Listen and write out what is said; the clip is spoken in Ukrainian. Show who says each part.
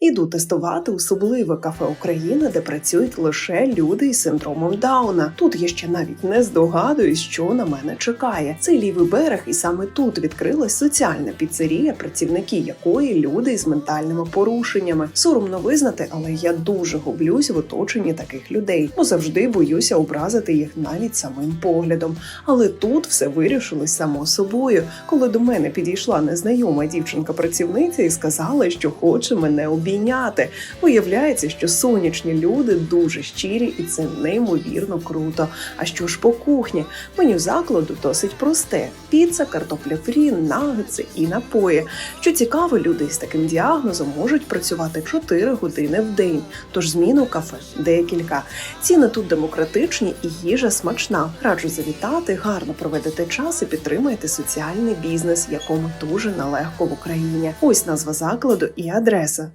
Speaker 1: Іду тестувати особливе кафе України, де працюють лише люди із синдромом Дауна. Тут я ще навіть не здогадуюсь, що на мене чекає. Це лівий берег, і саме тут відкрилась соціальна піцерія, працівники якої люди із ментальними порушеннями. Соромно визнати, але я дуже гублюсь в оточенні таких людей, бо завжди боюся образити їх навіть самим поглядом. Але тут все вирішилось само собою, коли до мене підійшла незнайома дівчинка-працівниця і сказала, що хоче мене обійняти. Виявляється, що сонячні люди дуже щирі, і це неймовірно круто. А що ж по кухні? Меню закладу досить просте: піца, картопля фрі, нагетси і напої. Що цікаво, люди з таким діагнозом можуть працювати 4 години в день, тож змін у кафе декілька. Ціни тут демократичні і їжа смачна. Раджу завітати, гарно проведете час і підтримайте соціальний бізнес, якому дуже нелегко в Україні. Ось назва закладу і адреса.